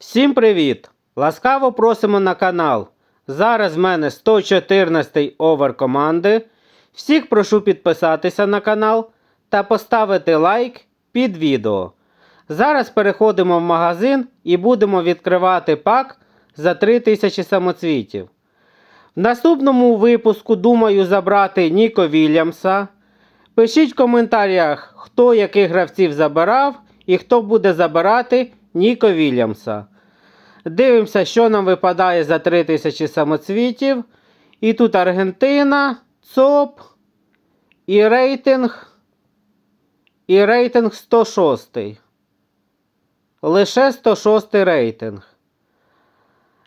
Всім привіт! Ласкаво просимо на канал. Зараз в мене 114 овер команди. Всіх прошу підписатися на канал та поставити лайк під відео. Зараз переходимо в магазин і будемо відкривати пак за 3000 самоцвітів. В наступному випуску думаю забрати Ніко Вільямса. Пишіть в коментарях, хто яких гравців забирав і хто буде забирати Ніко Вільямса. Дивимося, що нам випадає за 3000 самоцвітів. І тут Аргентина, ЦОП і рейтинг. І рейтинг 106. Лише 106 рейтинг.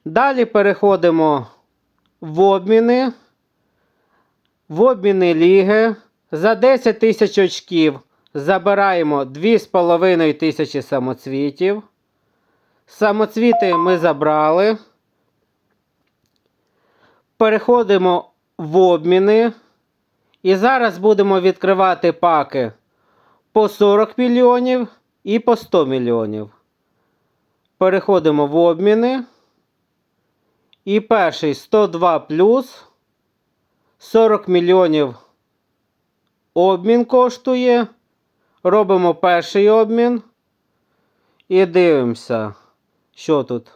Далі переходимо в обміни. В обміни ліги. За 10 тисяч очків забираємо 2,5 тисячі самоцвітів. Самоцвіти ми забрали. Переходимо в обміни. І зараз будемо відкривати паки по 40 мільйонів і по 100 мільйонів. Переходимо в обміни. І перший 102 плюс 40 мільйонів обмін коштує. Робимо перший обмін. І дивимося, що тут.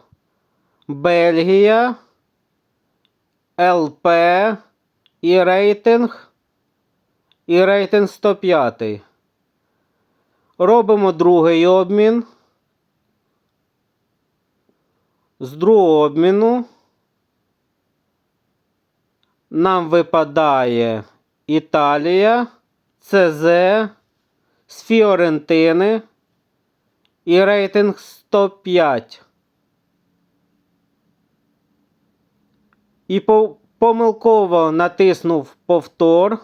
Бельгія, ЛП і рейтинг. І рейтинг 105. Робимо другий обмін. З другого обміну нам випадає Італія, ЦЗ, з Фіорентини і рейтинг 105. І по- помилково натиснув повтор.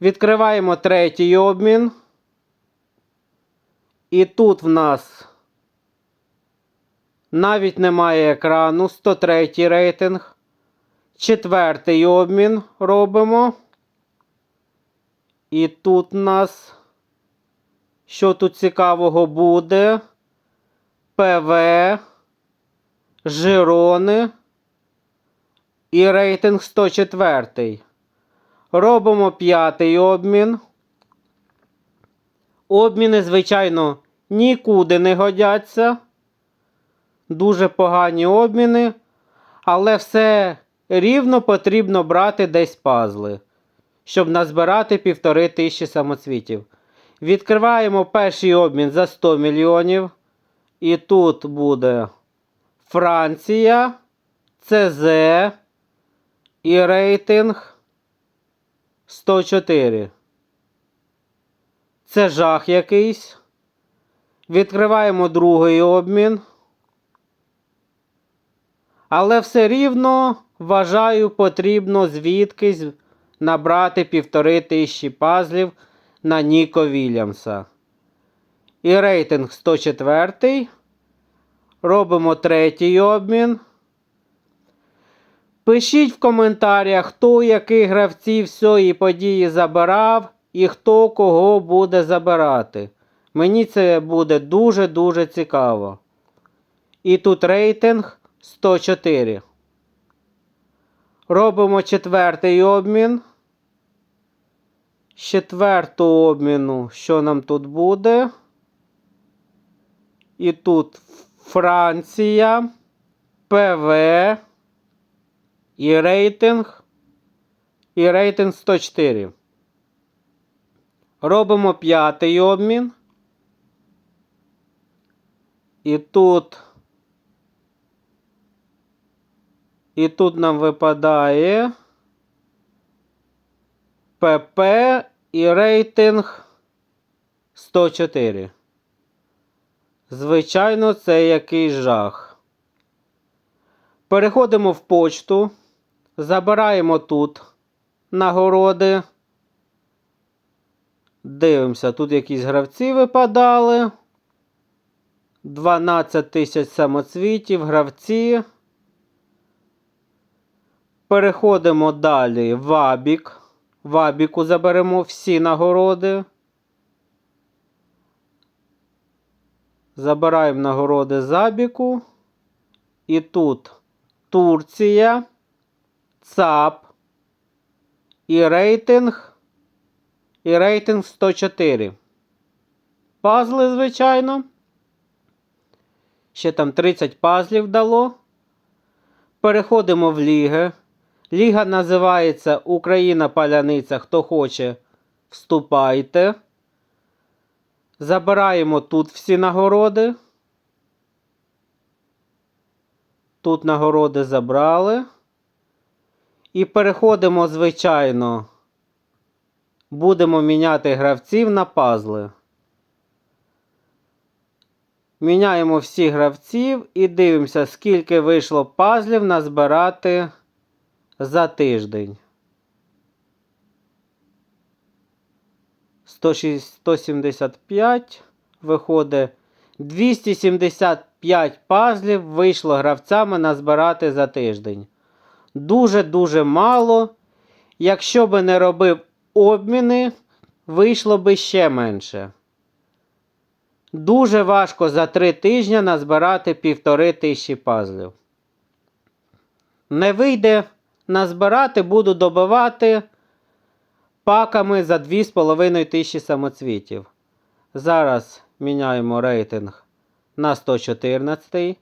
Відкриваємо третій обмін. І тут в нас навіть немає екрану 103 рейтинг. Четвертий обмін робимо. І тут у нас, що тут цікавого буде? ПВ, Жирони і рейтинг 104. Робимо п'ятий обмін. Обміни, звичайно, нікуди не годяться. Дуже погані обміни. Але все рівно потрібно брати десь пазли, щоб назбирати півтори тисячі самоцвітів. Відкриваємо перший обмін за 100 мільйонів. І тут буде Франція, ЦЗ і рейтинг 104. Це жах якийсь. Відкриваємо другий обмін. Але все рівно, вважаю, потрібно звідкись набрати півтори тисячі пазлів на Ніко Вільямса. І рейтинг 104. Робимо третій обмін. Пишіть в коментарях, хто яких гравців цієї події забирав і хто кого буде забирати. Мені це буде дуже-дуже цікаво. І тут рейтинг 104. Робимо четвертий обмін. З обміну, що нам тут буде? І тут Франція, ПВ і рейтинг. І рейтинг 104. Робимо п'ятий обмін. І тут. І тут нам випадає ПП і рейтинг 104. Звичайно, це якийсь жах. Переходимо в почту. Забираємо тут нагороди. Дивимося, тут якісь гравці випадали. 12 тисяч самоцвітів, гравці. Переходимо далі в Абік. В Абіку заберемо всі нагороди. Забираємо нагороди забіку. І тут Турція, ЦАП і рейтинг. І рейтинг 104. Пазли, звичайно. Ще там 30 пазлів дало. Переходимо в ліги. Ліга називається Україна Паляниця. Хто хоче, вступайте. Забираємо тут всі нагороди. Тут нагороди забрали. І переходимо, звичайно. Будемо міняти гравців на пазли. Міняємо всіх гравців і дивимося, скільки вийшло пазлів назбирати за тиждень. 175 виходить 275 пазлів вийшло гравцями назбирати за тиждень. Дуже-дуже мало. Якщо би не робив обміни, вийшло би ще менше. Дуже важко за 3 тижні назбирати півтори тисячі пазлів. Не вийде назбирати, буду добивати паками за 2,5 тисячі самоцвітів. Зараз міняємо рейтинг на 114.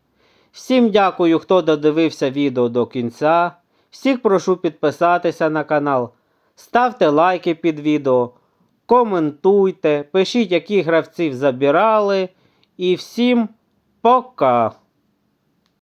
Всім дякую, хто додивився відео до кінця. Всіх прошу підписатися на канал. Ставте лайки під відео, коментуйте, пишіть, яких гравців забирали. І всім пока!